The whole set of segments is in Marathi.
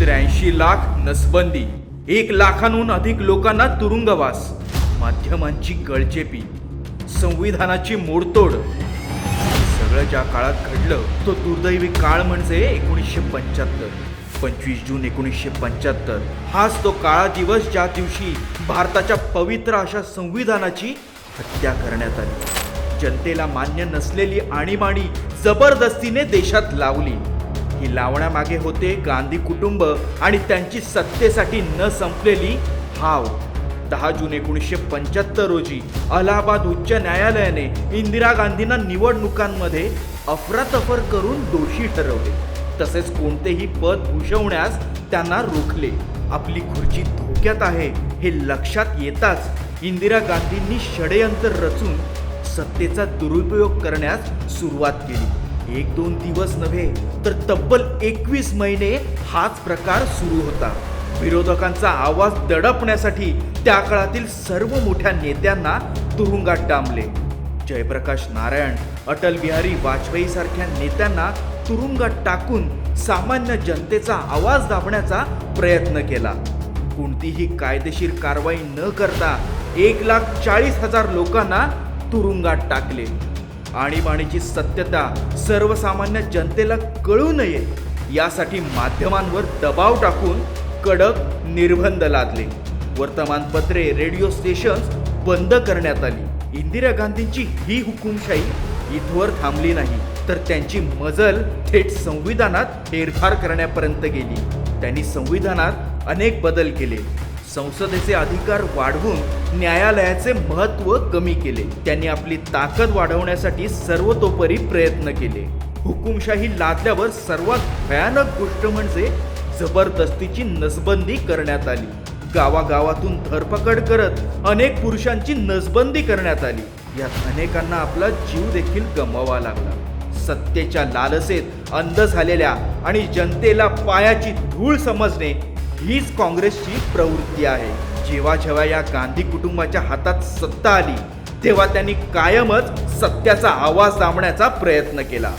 त्र्याऐंशी लाख नसबंदी. एक लाखांहून अधिक लोकांना तुरुंगवास. माध्यमांची गळचेपी. संविधानाची मोडतोड. सगळं ज्या काळात घडलं तो दुर्दैवी काळ म्हणजे एकोणीसशे पंच्याहत्तर. पंचवीस जून एकोणीसशे पंच्याहत्तर. हाच तो काळा दिवस ज्या दिवशी भारताच्या पवित्र अशा संविधानाची हत्या करण्यात आली. जनतेला मान्य नसलेली आणीबाणी जबरदस्तीने देशात लावली. ही लावण्यामागे होते गांधी कुटुंब आणि त्यांची सत्तेसाठी न संपलेली हाव. दहा जून एकोणीसशे पंच्याहत्तर रोजी अलाहाबाद उच्च न्यायालयाने इंदिरा गांधींना निवडणुकांमध्ये अफरातफर करून दोषी ठरवले. तसेच कोणतेही पद भूषवण्यास त्यांना रोखले. आपली खुर्ची धोक्यात आहे हे लक्षात येताच इंदिरा गांधींनी षडयंत्र रचून सत्तेचा दुरुपयोग करण्यास सुरुवात केली. एक दोन दिवस नव्हे तर तब्बल एकवीस महिने हाच प्रकार सुरू होता. विरोधकांचा आवाज दडपण्यासाठी त्या काळातील सर्व मोठ्या नेत्यांना तुरुंगात डांबले. जयप्रकाश नारायण अटल बिहारी वाजपेयी सारख्या नेत्यांना तुरुंगात टाकून सामान्य जनतेचा आवाज दाबण्याचा प्रयत्न केला. कोणतीही कायदेशीर कारवाई न करता एक लाख चाळीस हजार लोकांना तुरुंगात टाकले. आणीबाणीची सत्यता सर्वसामान्य जनतेला कळू नये यासाठी माध्यमांवर दबाव टाकून कडक निर्बंध लादले. वर्तमानपत्रे रेडिओ स्टेशन्स बंद करण्यात आली. इंदिरा गांधींची ही हुकुमशाही इथवर थांबली नाही तर त्यांची मजल थेट संविधानात फेरफार करण्यापर्यंत गेली. त्यांनी संविधानात अनेक बदल केले. संसदेचे अधिकार वाढवून न्यायालयाचे महत्त्व कमी केले. त्यांनी आपली ताकद वाढवण्यासाठी सर्वतोपरी प्रयत्न केले. हुकुमशाही लादल्यावर सर्वात भयानक गोष्ट म्हणजे जबरदस्तीची नसबंदी करण्यात आली. गावागावातून धरपकड करत अनेक पुरुषांची नसबंदी करण्यात आली. यात अनेकांना आपला जीव देखील गमवावा लागला. सत्तेच्या लालसेत अंध झालेल्या आणि जनतेला पायाची धूळ समजणे हीच काँग्रेसची प्रवृत्ती आहे. जेव्हा जेव्हा या गांधी कुटुंबाच्या हातात सत्ता आली तेव्हा त्यांनी कायमच सत्याचा आवाज दाबण्याचा प्रयत्न केला.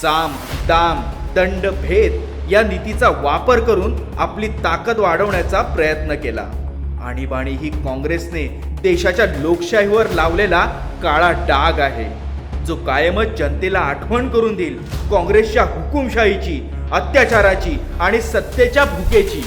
साम दाम दंड भेद या नीतीचा वापर करून आपली ताकद वाढवण्याचा प्रयत्न केला. आणीबाणी ही काँग्रेसने देशाच्या लोकशाहीवर लावलेला काळा डाग आहे. जो कायमच जनतेला आठवण करून देईल काँग्रेसच्या हुकुमशाहीची अत्याचाराची आणि सत्तेच्या भुकेची.